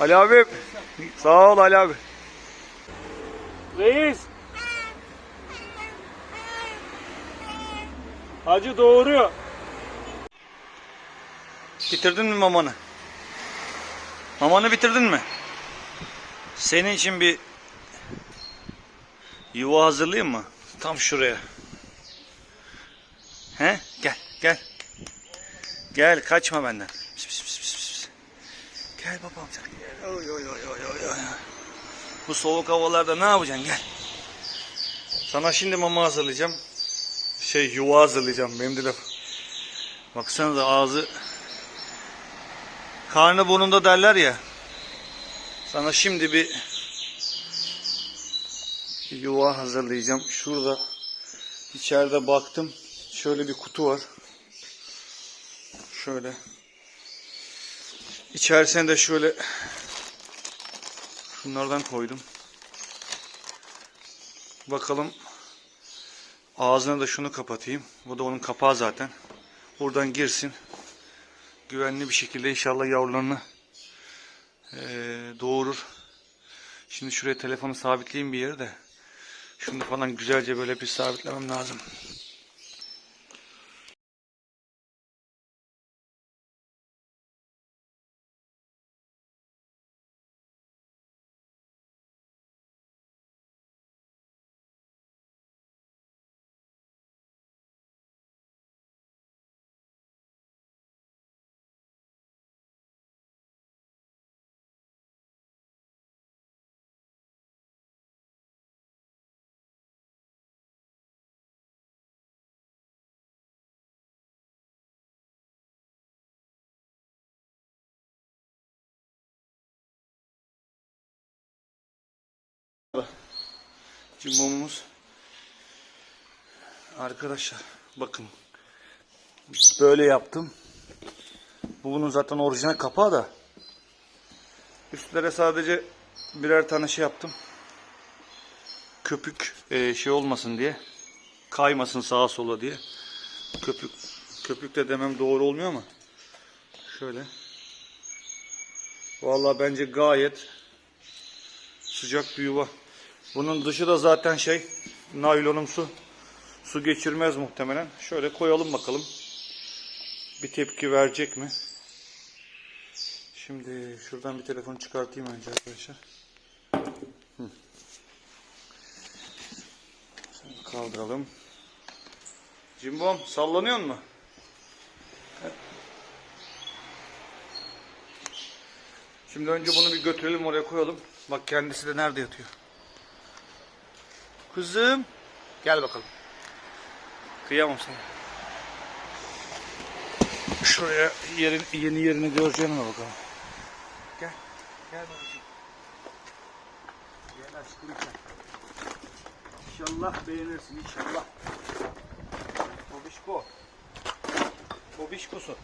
Ali abi. Sağ ol Ali abi. Reis. Hacı doğuruyor. Bitirdin mi mamanı? Mamanı bitirdin mi? Senin için bir yuva hazırlayayım mı? Tam şuraya. He? Gel, gel. Gel, kaçma benden. Gel babam sen. Gel. Oy, oy, oy, oy, oy. Bu soğuk havalarda ne yapacaksın? Gel. Sana şimdi mama hazırlayacağım. Şey yuva hazırlayacağım. Benim de laf. Baksanıza ağzı karnı burnunda derler ya. Sana şimdi bir yuva hazırlayacağım. Şurada içeride baktım. Şöyle bir kutu var. Şöyle. İçerisine de şöyle şunlardan koydum. Bakalım ağzına da şunu kapatayım. Bu da onun kapağı zaten. Buradan girsin. Güvenli bir şekilde inşallah yavrularını eee, doğurur. Şimdi şuraya telefonu sabitleyeyim bir yere de. Şunu falan güzelce böyle bir sabitlemem lazım. Cimbomumuz. Arkadaşlar bakın. Böyle yaptım. Bu bunun zaten orijinal kapağı da. Üstlere sadece birer tane şey yaptım. Köpük e, şey olmasın diye. Kaymasın sağa sola diye. Köpük köpük de demem doğru olmuyor ama. Şöyle. Vallahi bence gayet sıcak bir yuva. Bunun dışı da zaten şey naylonumsu. Su geçirmez muhtemelen. Şöyle koyalım bakalım. Bir tepki verecek mi? Şimdi şuradan bir telefon çıkartayım önce arkadaşlar. Şimdi kaldıralım. Cimbom sallanıyor mu? Şimdi önce bunu bir götürelim oraya koyalım. Bak kendisi de nerede yatıyor. Kızım. Gel bakalım. Kıyamam sana. Şuraya yerin, yeni yerini göreceğim mi bakalım. Gel. Gel babacığım. Gel aşkım sen. İnşallah beğenirsin inşallah. Bobişko. Bobişkosu.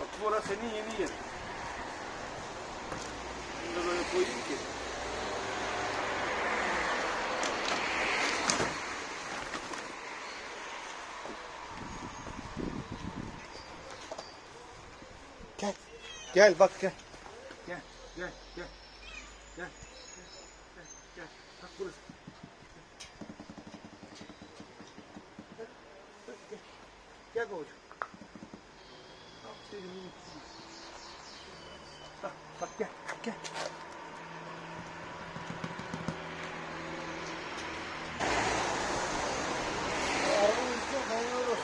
Bak burası senin yeni yerin. Bunu da böyle koyayım ki. Gel bak gel. Gel gel gel. Gel. Gel gel. Bak burası. Gel. Bak, Gel. Gel babacığım. Aferin benim kızım. Bak bak gel gel. Arabanın üstüne kaynağı var.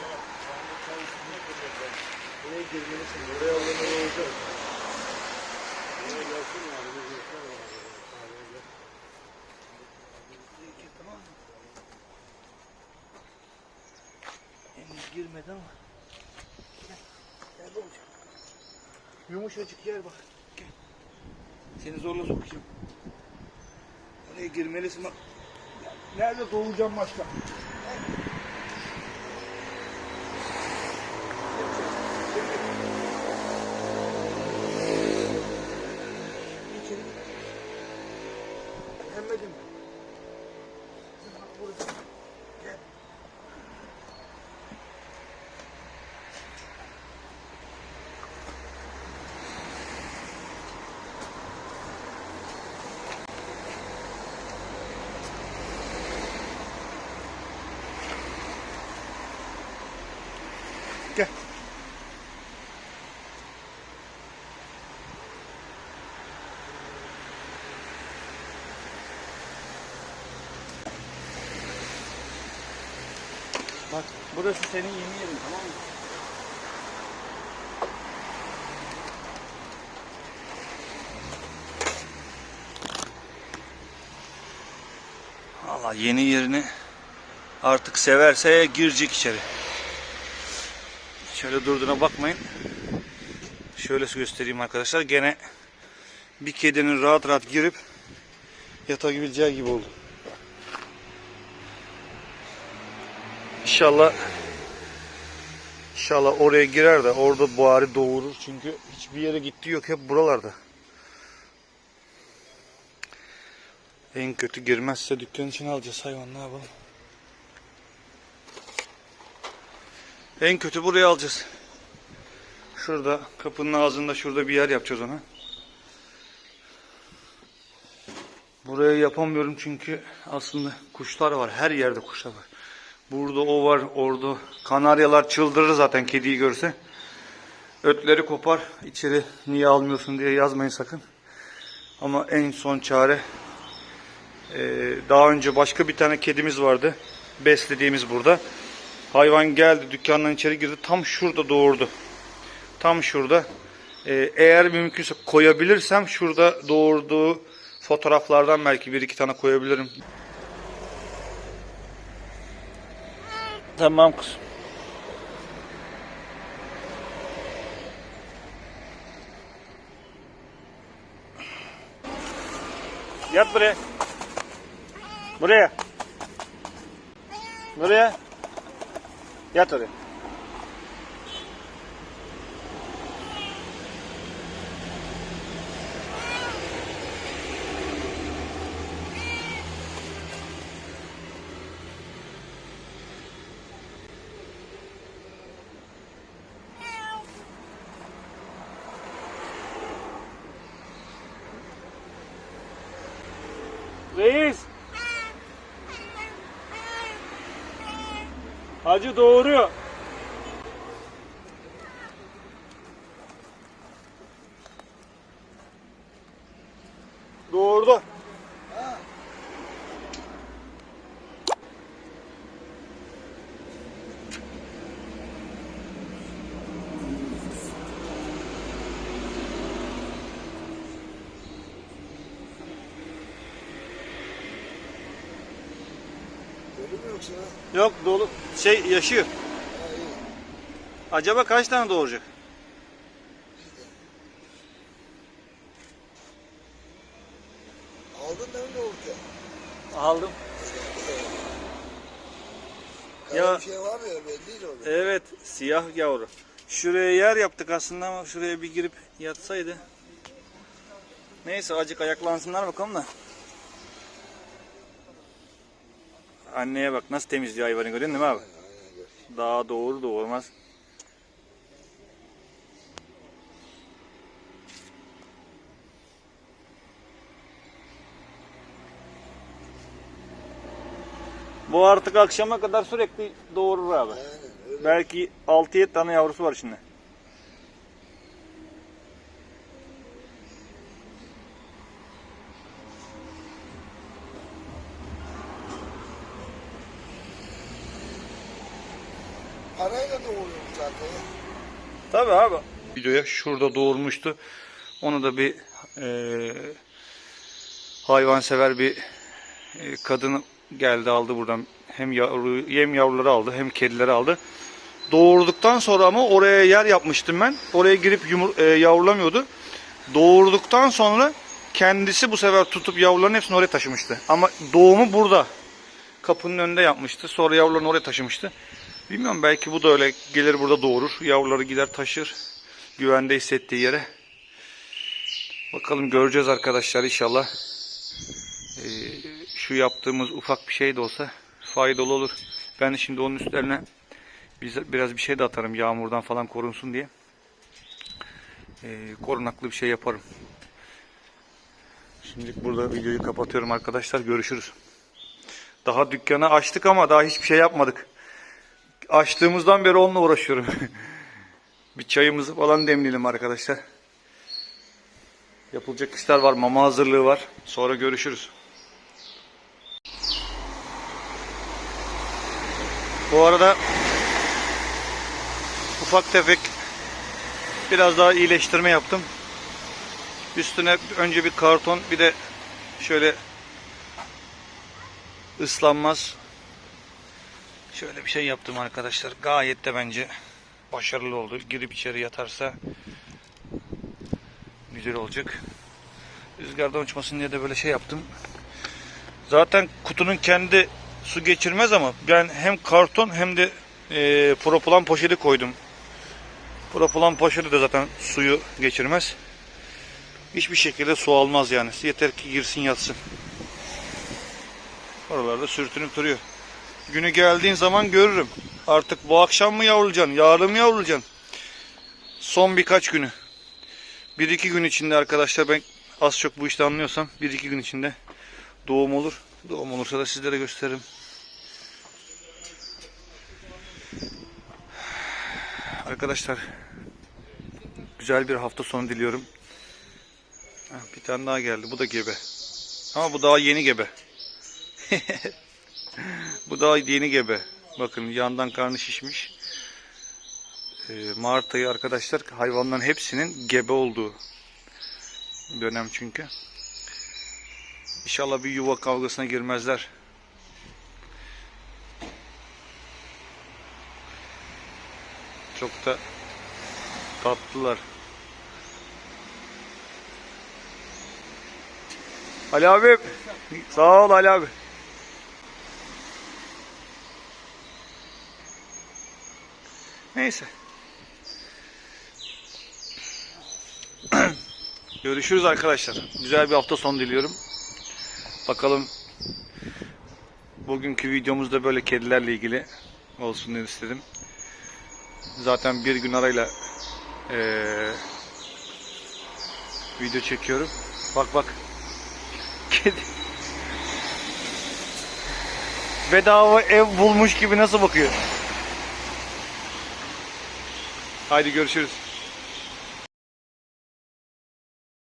Buraya girmelisin. Buraya olanı olacak. Buraya gelsin ya. Buraya gelsin ya. İki, tamam mı? Henüz girmedi ama. Gel. Gel babacığım. Yumuşacık yer bak. Gel. Seni zorla sokacağım. Oraya girmelisin bak. Nerede doğacağım başka? İçeri. Gel. Bak burası senin yeni yerin tamam mı? Allah yeni yerini artık severse girecek içeri. Şöyle durduğuna bakmayın. Şöyle göstereyim arkadaşlar. Gene bir kedinin rahat rahat girip yatabileceği gibi oldu. İnşallah İnşallah oraya girer de orada buhari doğurur. Çünkü hiçbir yere gittiği yok. Hep buralarda. En kötü girmezse dükkan için alacağız hayvan ne yapalım. En kötü buraya alacağız. Şurada kapının ağzında şurada bir yer yapacağız ona. Buraya yapamıyorum çünkü aslında kuşlar var. Her yerde kuşlar var. Burada o var, orada kanaryalar çıldırır zaten kediyi görse. Ötleri kopar. İçeri niye almıyorsun diye yazmayın sakın. Ama en son çare daha önce başka bir tane kedimiz vardı. Beslediğimiz burada. Hayvan geldi dükkandan içeri girdi. Tam şurada doğurdu. Tam şurada. Ee, eğer mümkünse koyabilirsem şurada doğurduğu fotoğraflardan belki bir iki tane koyabilirim. Tamam kızım. Yat buraya. Buraya. Buraya. Yat oraya. Reis. Hacı doğuruyor. Doğurdu. Yoksa? Yok dolu. Şey yaşıyor. Acaba kaç tane doğuracak? Aldın değil mi nohut'u? Aldım. Ya- bir şey var ya belli değil orada. Evet siyah yavru. Şuraya yer yaptık aslında ama şuraya bir girip yatsaydı. Neyse acık ayaklansınlar bakalım da. Anneye bak nasıl temizliyor hayvanı görüyorsun değil mi abi? Daha doğru doğurmaz. Bu artık akşama kadar sürekli doğurur abi. Aynen. Belki 6-7 tane yavrusu var şimdi. Parayla doğuruyor zaten. Tabii abi. Videoya şurada doğurmuştu. Onu da bir e, hayvansever bir e, kadın geldi aldı buradan. Hem yavru, yem yavruları aldı hem kedileri aldı. Doğurduktan sonra ama oraya yer yapmıştım ben. Oraya girip yumur, e, yavrulamıyordu. Doğurduktan sonra kendisi bu sefer tutup yavruların hepsini oraya taşımıştı. Ama doğumu burada. Kapının önünde yapmıştı. Sonra yavrularını oraya taşımıştı. Bilmiyorum belki bu da öyle gelir burada doğurur. Yavruları gider taşır. Güvende hissettiği yere. Bakalım göreceğiz arkadaşlar inşallah. Ee, şu yaptığımız ufak bir şey de olsa faydalı olur. Ben şimdi onun üstlerine biraz bir şey de atarım yağmurdan falan korunsun diye. Ee, korunaklı bir şey yaparım. Şimdilik burada videoyu kapatıyorum arkadaşlar. Görüşürüz. Daha dükkanı açtık ama daha hiçbir şey yapmadık. Açtığımızdan beri onunla uğraşıyorum. bir çayımızı falan demleyelim arkadaşlar. Yapılacak işler var, mama hazırlığı var. Sonra görüşürüz. Bu arada ufak tefek biraz daha iyileştirme yaptım. Üstüne önce bir karton bir de şöyle ıslanmaz şöyle bir şey yaptım arkadaşlar. Gayet de bence başarılı oldu. Girip içeri yatarsa güzel olacak. Rüzgardan uçmasın diye de böyle şey yaptım. Zaten kutunun kendi su geçirmez ama ben hem karton hem de e, propilan poşeti koydum. Propilan poşeti de zaten suyu geçirmez. Hiçbir şekilde su almaz yani. Yeter ki girsin yatsın. Oralarda sürtünüp duruyor. Günü geldiğin zaman görürüm. Artık bu akşam mı yavrulacaksın, yarın mı yavrulacaksın? Son birkaç günü. Bir iki gün içinde arkadaşlar ben az çok bu işte anlıyorsam bir iki gün içinde doğum olur. Doğum olursa da sizlere gösteririm. Arkadaşlar güzel bir hafta sonu diliyorum. Bir tane daha geldi. Bu da gebe. Ama bu daha yeni gebe. bu daha yeni gebe. Bakın yandan karnı şişmiş. Ee, Mart ayı arkadaşlar hayvanların hepsinin gebe olduğu dönem çünkü. İnşallah bir yuva kavgasına girmezler. Çok da tatlılar. Ali abi. Sağ ol Ali abi. Neyse. Görüşürüz arkadaşlar. Güzel bir hafta sonu diliyorum. Bakalım bugünkü videomuzda böyle kedilerle ilgili olsun diye istedim. Zaten bir gün arayla eee, video çekiyorum. Bak bak. Kedi. Bedava ev bulmuş gibi nasıl bakıyor? Haydi görüşürüz.